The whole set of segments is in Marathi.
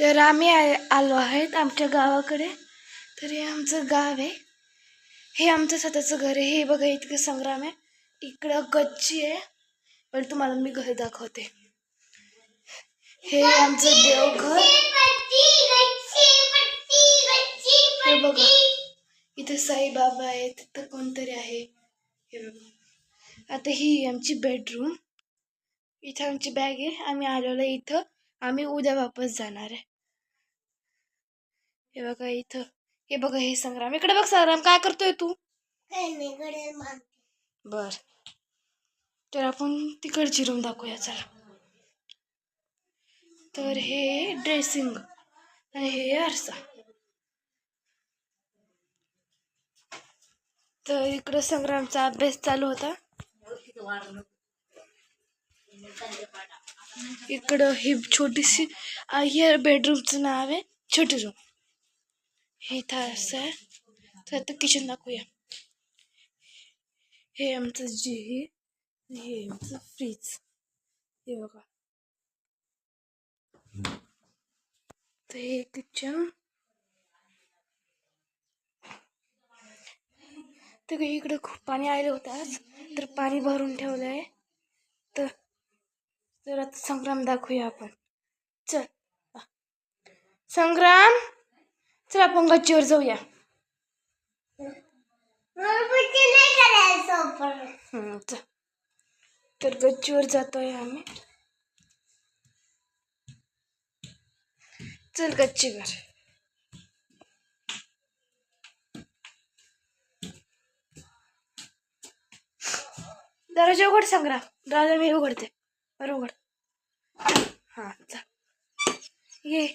तर आम्ही आ- आलो आहेत आमच्या गावाकडे. तर हे आमचं गाव आहे. हे आमचं स्वतःचं घर आहे. हे बघा इतकं संग्राम आहे. इकडं गच्ची आहे. पण तुम्हाला मी घर दाखवते. हे आमचं देवघर. हे बघा इथे साईबाबा आहेत. तिथं कोणतरी आहे. हे बघा. आता ही आमची बेडरूम इथं आमची बॅग आहे. आम्ही आलेलो आहे इथं. आम्ही उद्या वापस जाणार आहे. हे बघा इथं. हे बघा हे संग्राम. इकडे बघ संग्राम काय करतोय तू? बर. तर आपण तिकडची रूम दाखवूया चला. तर हे ड्रेसिंग आणि हे आरसा. तर इकडं संग्रामचा अभ्यास चालू होता. इकडं ही छोटीशी हे बेडरूमचं नाव आहे छोटी रूम हे इथं असं आहे तर आता किचन दाखवूया हे आमचं जे हे आमचं फ्रीज हे बघा तर हे किचन तर इकडे खूप पाणी आलं होतं आज तर पाणी भरून ठेवलं आहे तर तर आता संग्राम दाखवूया आपण चल संग्राम चल आपण गच्चीवर जाऊया चल तर गच्चीवर जातोय आम्ही चल गच्चीवर दरवाज़ा उघड संग्राम दरवाज़ा मी उघडते बरं उघड हाँ चल ये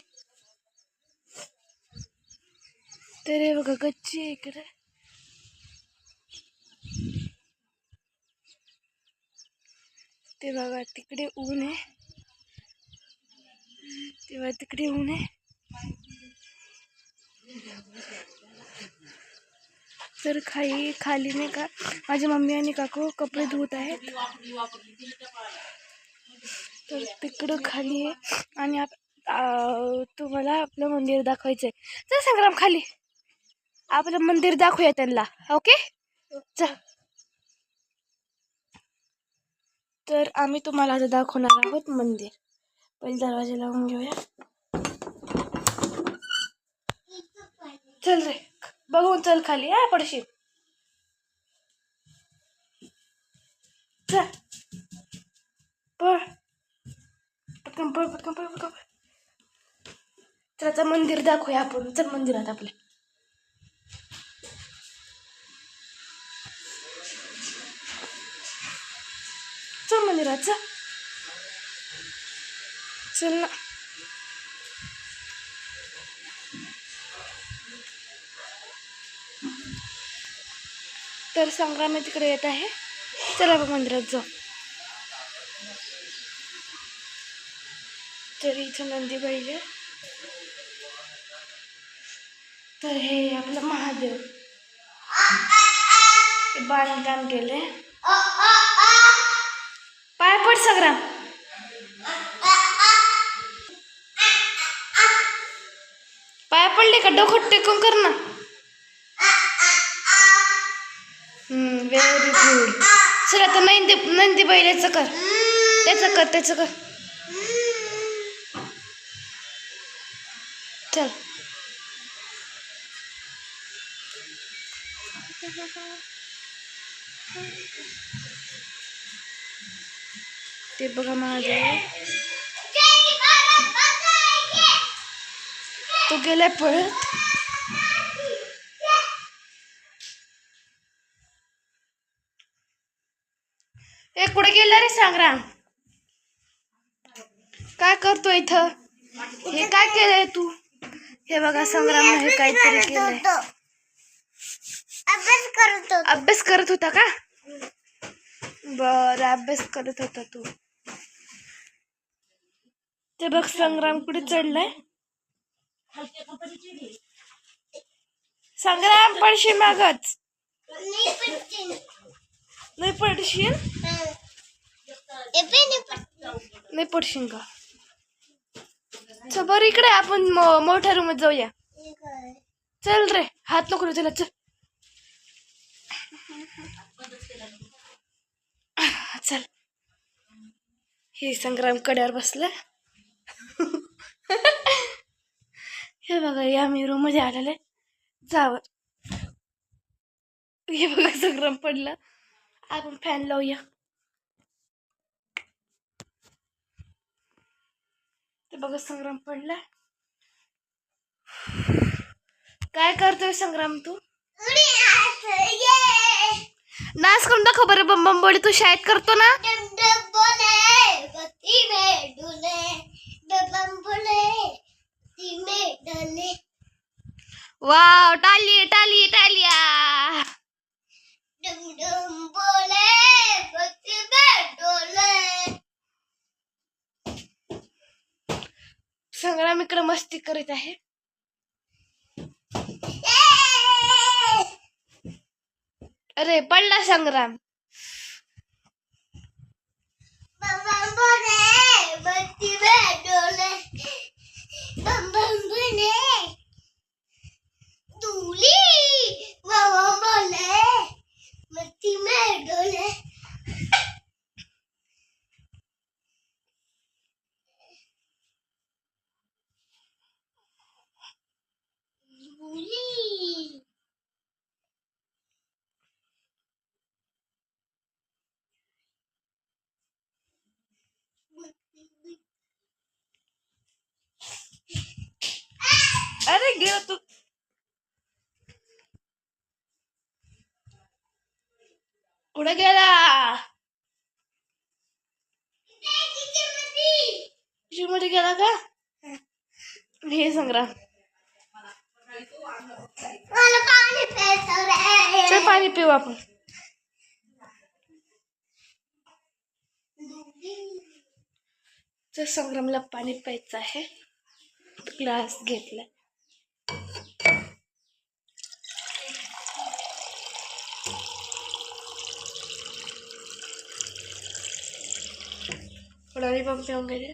तर हे बघा गच्ची आहे इकडे ते बघा तिकडे ऊन आहे तेव्हा तिकडे ऊन आहे तर खाई खाली नाही का माझी मम्मी आणि काकू कपडे धुत आहेत तर तिकडं खाली आहे। आणि आप तुम्हाला आपलं मंदिर दाखवायचं आहे चल संग्राम खाली। आपलं मंदिर दाखवूया त्यांना ओके? चल. तर आम्ही तुम्हाला आता दाखवणार आहोत मंदिर. पहिले दरवाजे लावून घेऊया. चल रे बघून चल खाली हा पडशील. चल. पळ. पटकन पळ पटकन पळ पटकन पळ. मंदिर दाखवूया आपण. चल मंदिरात आपल्या चल. चल ना. तर संग्राम तिकडे येत आहे. चला बा मंदिरात जाऊ. तर इथं नंदी पाहिजे तर हे आपलं महादेव. बांधकाम केले पड संग्राम पाय पडले का? डोकं टेकून कर ना. व्हेरी गुड चल आता नंदी नंदी बैलाचं कर. त्याचं कर त्याचं कर. चल. ते बघा माझं तो गेलाय पळत ए, कुठे रे संग्राम काय करतो इथं? हे काय तू? हे बघा अभ्यास करत का? बर, अभ्यास होता तू. ते बघ संग्राम कुठे चढलाय? संग्राम पडशील मागच. नाही पडशील? नाही पडशील का? चल बर इकडे आपण मो- मोठ्या रूमात जाऊया. चल रे हात नको त्याला चल चल. हे संग्राम कड्यावर बसला हे बघा या मी रूममध्ये आलेले. जावर हे बघा संग्राम पडला. आपण फॅन लावूया. ते बघा संग्राम पडला. काय करतोय संग्राम तू? नाच करून दाखव बरं बम बम बोली तू शाळेत करतो ना? वाव टाली टाली टालिया डम डम बोले, डोले. संग्राम इकडे मस्ती करीत आहे ये! अरे पडला संग्राम बम बम बोले, बत्ती में डोले. बम बम बोले, दूली. बम बम बोले, बत्ती में डोले. अरे गेला तू कुठे गेला. मध्ये गेला का? हे संग्राम. मला पाणी प्यायचं पाणी पिऊ आपण. तर संग्रामला पाणी प्यायचं आहे. ग्लास घेतला पण पिऊन गेले.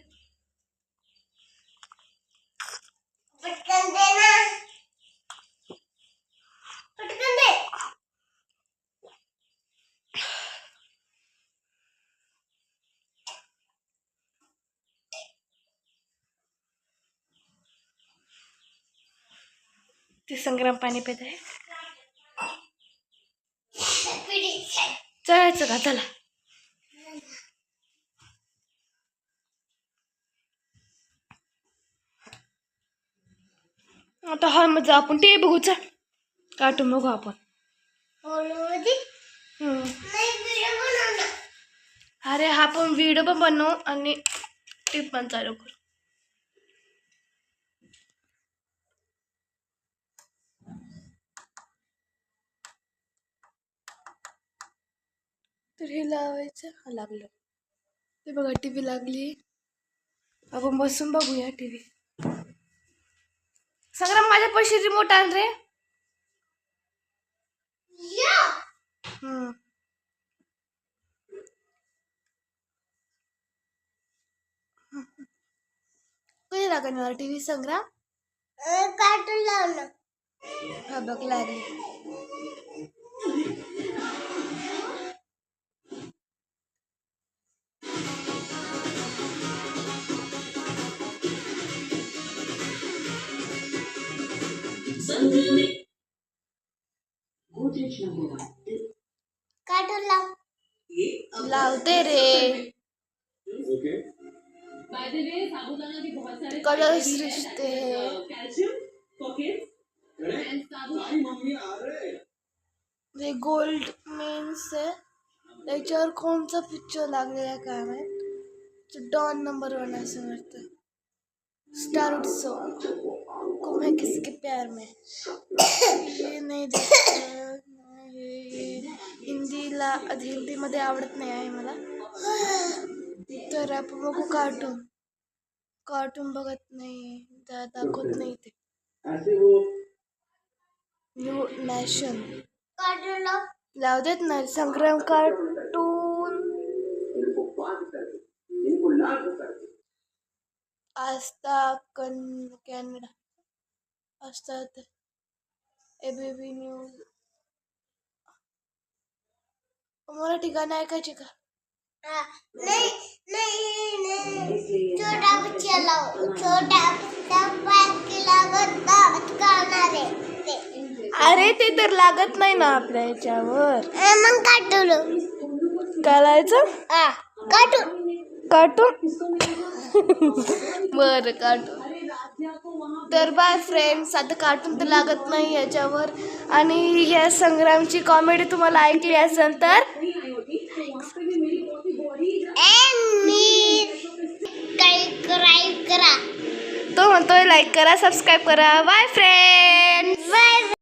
ते संग्राम पाणी पित आहे. चलायचं का चला आता हॉलमध्ये जाऊ आपण. टी बघू कार्टून बघू आपण. अरे हा पण व्हिडिओ पण बनवू आणि टीप पण चालू करू. तर हे लावायचं. हा लागलं. ते बघा टी व्ही लागली. आपण बसून बघूया टी व्ही संग्राम माझ्या पैसे रिमोट आण रे. कधी लागणार टी व्ही संग्राम कार्टून लाव ना. हा बघ लागली कार्टून लाव. लावते रे कलर्स रिश्ते हे गोल्ड मेन्स आहे त्याच्यावर कोणचा पिक्चर लागलेला आहे काय माहीत डॉन नंबर वन असं वाटतं स्टार उत्सव को मैं किसके प्यार में ये नाही देखत. हिंदीला आधी हिंदीमध्ये आवडत नाही आहे मला. तर आपण बघू कार्टून कार्टून बघत नाही त्या दाखवत नाही ते. New nation. लावू देत ना संग्राम कार्टून आस्था कन कॅनडा. असतात एबीबी न्यूज मराठी गाणं ऐकायचे का? हाँ, नहीं नहीं छोटा छोटा अरे ते तर लागत नाही ना आपल्या ह्याच्यावर अं, मग काटून करायचं हा काटून कार्टून बरं कार्टून तर बाय फ्रेंड्स आता कार्टून तर लागत नाही याच्यावर. आणि या संग्रामची कॉमेडी तुम्हाला ऐकली असेल तर? तो म्हणतोय लाईक करा सबस्क्राईब करा. Bye friends bye